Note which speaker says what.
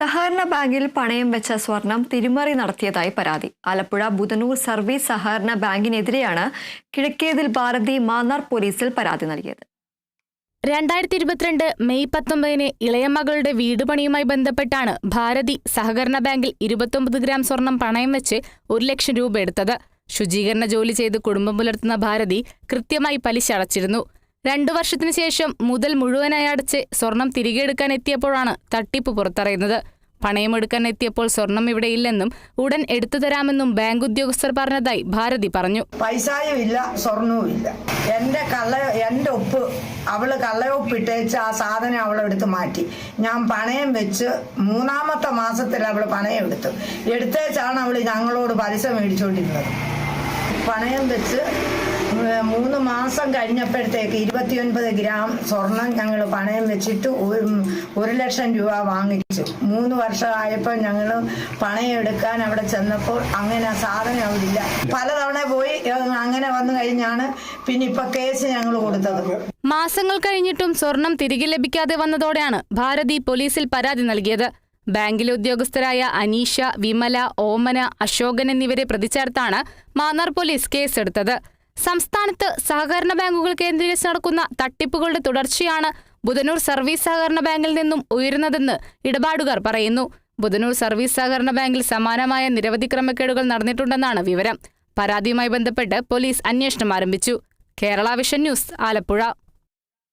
Speaker 1: സഹകരണ ബാങ്കിൽ പണയം വെച്ച സ്വർണം തിരിമറി നടത്തിയതായി പരാതി. ആലപ്പുഴ ബുധനൂർ സർവീസ് സഹകരണ ബാങ്കിനെതിരെയാണ് കിഴക്കേതിൽ ഭാരതി മാന്നാർ പോലീസിൽ പരാതി നൽകിയത്.
Speaker 2: രണ്ടായിരത്തി ഇരുപത്തിരണ്ട് മെയ് പത്തൊമ്പതിന് ഇളയമകളുടെ വീട് പണിയുമായി ബന്ധപ്പെട്ടാണ് ഭാരതി സഹകരണ ബാങ്കിൽ ഇരുപത്തൊമ്പത് ഗ്രാം സ്വർണം പണയം വെച്ച് ഒരു ലക്ഷം രൂപ എടുത്തത്. ശുചീകരണ ജോലി ചെയ്ത് കുടുംബം പുലർത്തുന്ന ഭാരതി കൃത്യമായി പലിശ അടച്ചിരുന്നു. രണ്ടു വർഷത്തിനു ശേഷം മുതൽ മുഴുവനായി അടച്ച് സ്വർണം തിരികെ എടുക്കാൻ എത്തിയപ്പോഴാണ് തട്ടിപ്പ് പുറത്തറിയുന്നത്. പണയമെടുക്കാൻ എത്തിയപ്പോൾ സ്വർണം ഇവിടെ ഇല്ലെന്നും ഉടൻ എടുത്തു തരാമെന്നും ബാങ്ക് ഉദ്യോഗസ്ഥർ പറഞ്ഞതായി ഭാരതി പറഞ്ഞു.
Speaker 3: പൈസയും ഇല്ല സ്വർണവും ഇല്ല. എന്റെ കള്ള എന്റെ ഒപ്പ് അവൾ കള്ളയൊപ്പിട്ടേച്ച് ആ സാധനം അവളെടുത്ത് മാറ്റി. ഞാൻ പണയം വെച്ച് മൂന്നാമത്തെ മാസത്തിൽ അവൾ പണയം എടുത്തു. എടുത്തേച്ചാണ് അവൾ ഞങ്ങളോട് പലിശ മേടിച്ചുകൊണ്ടിരുന്നത് പണയം വെച്ച് മൂന്ന് മാസം കഴിഞ്ഞപ്പോഴത്തേക്ക് ഇരുപത്തിയൊൻപത് ഗ്രാം സ്വർണം ഞങ്ങൾ പണയം വെച്ചിട്ട് ഒരു ലക്ഷം രൂപ വാങ്ങിച്ചു. മൂന്ന് വർഷമായപ്പോൾ ഞങ്ങൾ പണയം എടുക്കാൻ അവിടെ ചെന്നപ്പോൾ അങ്ങനെ സാധനം അവിടെ പലതവണ പോയി അങ്ങനെ വന്നു കഴിഞ്ഞാണ് പിന്നെ ഇപ്പൊ കേസ് ഞങ്ങൾ കൊടുത്തത്.
Speaker 2: മാസങ്ങൾ കഴിഞ്ഞിട്ടും സ്വർണം തിരികെ ലഭിക്കാതെ വന്നതോടെയാണ് ഭാരതി പോലീസിൽ പരാതി നൽകിയത്. ബാങ്കിലെ ഉദ്യോഗസ്ഥരായ അനീഷ വിമല ഓമന അശോകൻ എന്നിവരെ പ്രതിചേർത്താണ് മാന്നാർ പോലീസ് കേസെടുത്തത്. സംസ്ഥാനത്ത് സഹകരണ ബാങ്കുകൾ കേന്ദ്രീകരിച്ച് നടക്കുന്ന തട്ടിപ്പുകളുടെ തുടർച്ചയാണ് ബുധനൂർ സർവീസ് സഹകരണ ബാങ്കിൽ നിന്നും ഉയരുന്നതെന്ന് ഇടപാടുകാർ പറയുന്നു. ബുധനൂർ സർവീസ് സഹകരണ ബാങ്കിൽ സമാനമായ നിരവധി ക്രമക്കേടുകൾ നടന്നിട്ടുണ്ടെന്നാണ് വിവരം. പരാതിയുമായി ബന്ധപ്പെട്ട് പോലീസ് അന്വേഷണം ആരംഭിച്ചു. Kerala vision news Alappuzha.